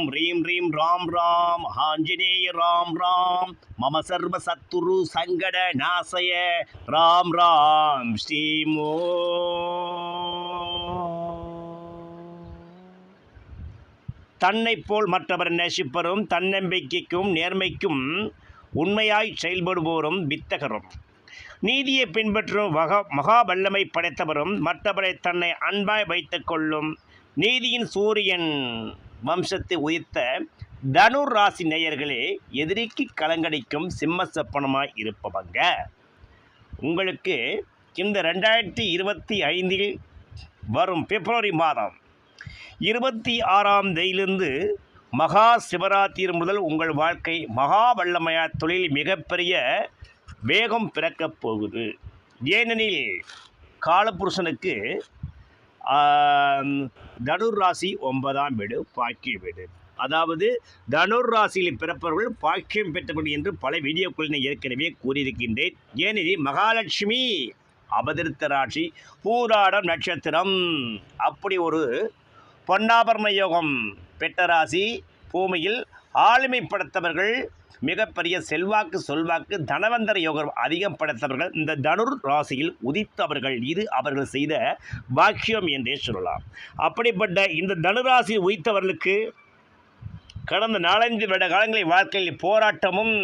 ஓம் ரீம் ரீம் ராம் ராம். ஆஞ்சநேய ராம் ராம். மம சர்வ சத்துரு சங்கட நாசய. ராம் ராம். ஸ்ரீமோ தன்னை போல் மற்றவர் நேசிப்பரும் தன்னம்பிக்கைக்கும் நேர்மைக்கும் உண்மையாய் செயல்படுவோரும் வித்தகரும். நீதியை பின்பற்றும் வகா மகா வல்லமை படைத்தவரும் மற்றவரை தன்னை அன்பாய் வைத்துக் கொள்ளும் நீதியின் சூரியன். வம்சத்தை உயிர்த்த தனுர் ராசி நேயர்களே எதிரிக்கு கலங்கடிக்கும் சிம்ம சப்பனமாய் இருப்பவங்க. உங்களுக்கு இந்த ரெண்டாயிரத்தி இருபத்தி ஐந்தில் வரும் பிப்ரவரி மாதம் இருபத்தி ஆறாம் தேதியிலிருந்து மகா சிவராத்திரி முதல் உங்கள் வாழ்க்கை மகா வல்லமையா தொழில் மிகப்பெரிய வேகம் பிறக்கப் போகுது. ஏனெனில் காலபுருஷனுக்கு தனுர் ராசி ஒன்பதாம் வீடு பாக்கிய வீடு. அதாவது தனுர் ராசியில் பிறப்பவர்கள் பாக்கியம் பெற்றவர்கள் என்று பல வீடியோக்களில் நான் ஏற்கனவே கூறியிருக்கின்றேன். ஏனெனில் மகாலட்சுமி அபதிருத்த ராசி பூராடம் நட்சத்திரம். அப்படி ஒரு பொன்னாபரண யோகம் பெற்ற ராசி பூமியில் ஆளுமை படைத்தவர்கள் மிகப்பெரிய செல்வாக்கு சொல்வாக்கு தனவந்தர யோகம் அதிகம் படைத்தவர்கள் இந்த தனுர் ராசியில் உதித்தவர்கள். இது அவர்கள் செய்த பாக்கியம் என்றே சொல்லலாம். அப்படிப்பட்ட இந்த தனுராசியில் உதித்தவர்களுக்கு கடந்த நாலஞ்சு வருட காலங்களில் வாழ்க்கையில் போராட்டமும்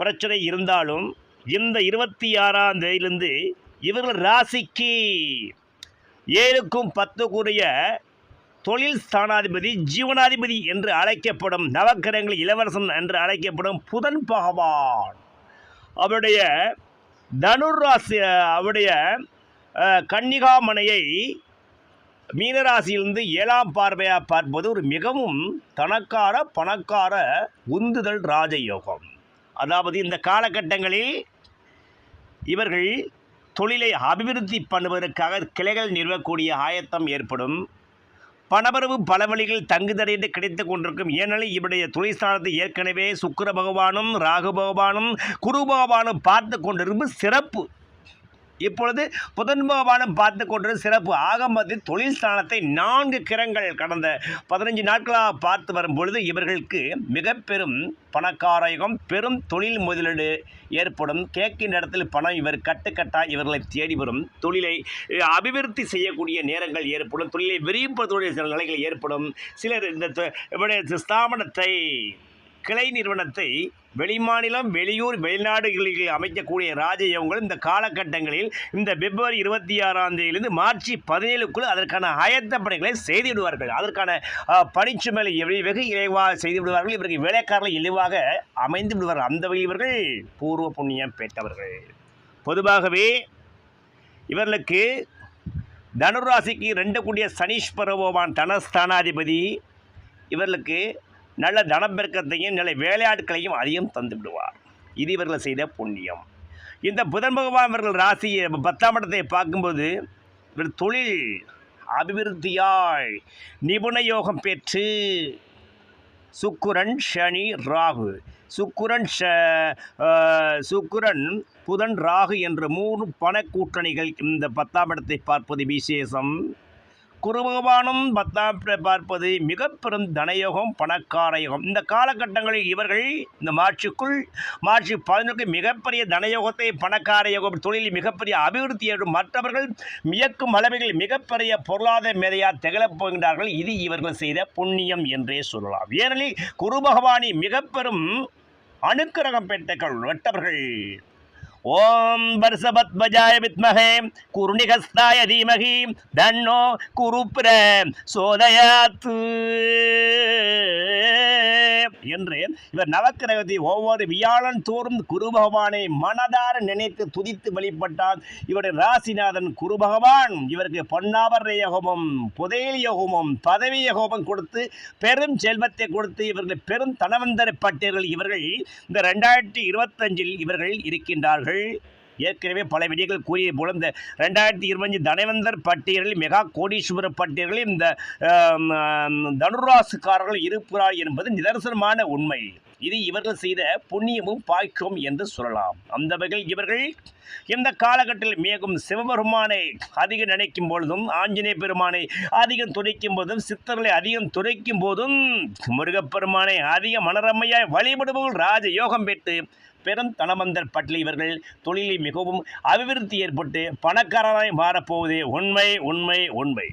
பிரச்சனை இருந்தாலும் இந்த இருபத்தி ஆறாம் தேதியிலிருந்து இவர்கள் ராசிக்கு ஏழுக்கும் பத்துக்குரிய தொழில் ஸ்தானாதிபதி ஜீவனாதிபதி என்று அழைக்கப்படும் நவக்கிரகங்கள் இளவரசன் என்று அழைக்கப்படும் புதன் பகவான். அவருடைய தனுராசி அவருடைய கன்னிகாமனையை மீனராசியிலிருந்து ஏழாம் பார்வையாக பார்ப்பது ஒரு மிகவும் தனக்கார பணக்கார உந்துதல் ராஜயோகம். அதாவது இந்த காலகட்டங்களில் இவர்கள் தொழிலை அபிவிருத்தி பண்ணுவதற்காக கிளைகள் நிறுவக்கூடிய ஆயத்தம் ஏற்படும். பணவரவு பல வழிகள் தங்குதடையின்றி கிடைத்துக் கொண்டிருக்கும். ஏனெனில் இவருடைய தொழிற்சாலத்தை ஏற்கனவே சுக்கர பகவானும் ராகு பகவானும் குரு பகவானும் பார்த்து கொண்டிருக்கும் சிறப்பு. இப்பொழுது புதன் பகவானும் பார்த்து கொண்டிருக்கும் சிறப்பு ஆகமத்தில் தொழில் ஸ்தானத்தை நான்கு கிரங்கள் கடந்த பதினஞ்சு நாட்களாக பார்த்து வரும் பொழுது இவர்களுக்கு மிக பெரும் பணக்காரகம் பெரும் தொழில் முதலீடு ஏற்படும். கேட்கின்ற இடத்தில் பணம் இவர் கட்டுக்கட்டாக இவர்களை தேடி வரும். தொழிலை அபிவிருத்தி செய்யக்கூடிய நேரங்கள் ஏற்படும். தொழிலை விரிவுபடுத்தக்கூடிய சில நிலைகள் ஏற்படும். சிலர் இந்த இவருடைய ஸ்தாபனத்தை கிளை நிறுவனத்தை வெளிமாநிலம் வெளியூர் வெளிநாடுகளில் அமைக்கக்கூடிய ராஜயோகங்கள் இந்த காலகட்டங்களில் இந்த பிப்ரவரி இருபத்தி ஆறாம் தேதியிலிருந்து மார்ச் பதினேழுக்குள் அதற்கான ஆயத்த பணிகளை செய்துவிடுவார்கள். அதற்கான அஹ், பணிச்சுமையை வெகு இழைவாக செய்து விடுவார்கள் இவர்கள் வேலைக்காரர்கள் இழிவாக அமைந்து விடுவார்கள். அந்த வகையில் இவர்கள் பூர்வ புண்ணியம் பெற்றவர்கள். பொதுவாகவே இவர்களுக்கு தனுராசிக்கு ரெண்டு கூடிய சனீஸ்வர பகவான் தனஸ்தானாதிபதி இவர்களுக்கு நல்ல தனப்பெருக்கத்தையும் நல்ல வேலையாட்களையும் அதிகம் தந்து விடுவார். இது இவர்கள் செய்த புண்ணியம். இந்த புதன் பகவான் இவர்கள் ராசி பத்தாம் இடத்தை பார்க்கும்போது இவர் தொழில் அபிவிருத்தியாய் நிபுண யோகம் பெற்று சுக்குரன் சனி ராகு. சுக்குரன் ஷ சுக்குரன் புதன் ராகு என்ற மூணு பணக்கூட்டணிகள் இந்த பத்தாம் இடத்தை பார்ப்பது விசேஷம். குருபகவானும் பத்தாம் பார்ப்பது மிக பெரும் தனயோகம் பணக்காரயோகம். இந்த காலகட்டங்களில் இவர்கள் இந்த மார்ச்சுக்குள் மார்ச் பதினொன்று மிகப்பெரிய தனயோகத்தை பணக்கார யோகம் தொழிலில் மிகப்பெரிய அபிவிருத்தி ஏற்படும் மற்றவர்கள் மியக்கும் அளவில் மிகப்பெரிய பொருளாதார மேதையாக திகழப் போகின்றார்கள். இது இவர்கள் செய்த புண்ணியம் என்றே சொல்லலாம். ஏனெனில் குரு பகவானி மிக பெரும் அனுக்கிரகம் பெற்றவர்கள் வெட்டவர்கள். ओम वर्षवत बजाय विद्महे कुर्णिकस्ताय धीमहि धन्नो कुरुप्र सोदयात् என்று இவர் நவக்கிரகத்தை ஒவ்வொரு வியாழன் தோறும் குரு பகவானை மனதார நினைத்து துதித்து வழிபட்டால் இவருடைய ராசிநாதன் குரு பகவான் இவருக்கு பொன்னாபர யோகமும் புதையல் யோகமும் பதவி யோகமும் கொடுத்து பெரும் செல்வத்தை கொடுத்து இவர்கள் பெரும் தனவந்தரப்பட்டீர்கள் இவர்கள் இந்த ரெண்டாயிரத்தி இருபத்தஞ்சில் இவர்கள் இருக்கின்றார்கள். ஏற்கனவே பல விடிகள் கூறியது போல இந்த ரெண்டாயிரத்தி இருபத்தஞ்சு தனவந்தர் பட்டியலில் மெகா கோடீஸ்வர பட்டியலில் இந்த தனுராசுக்காரர்கள் இருக்கிறார் என்பது நிதர்சனமான உண்மை. இது இவர்கள் செய்த புண்ணியமும் பாய்க்கும் என்று சொல்லலாம். அந்த வகையில் இவர்கள் இந்த காலகட்டத்தில் மிகவும் சிவபெருமானை அதிகம் நினைக்கும் பொழுதும் ஆஞ்சநேய பெருமானை அதிகம் துடைக்கும் போதும் சித்தர்களை அதிகம் துடைக்கும் போதும் முருகப்பெருமானை அதிக மனரம்மையாய் வழிபடுபவர்கள் ராஜ யோகம் பெற்று பெரும் தனமந்தர் பட்டில் இவர்கள் தொழிலில் மிகவும் அபிவிருத்தி ஏற்பட்டு பணக்காரராய் மாறப்போவது உண்மை உண்மை உண்மை.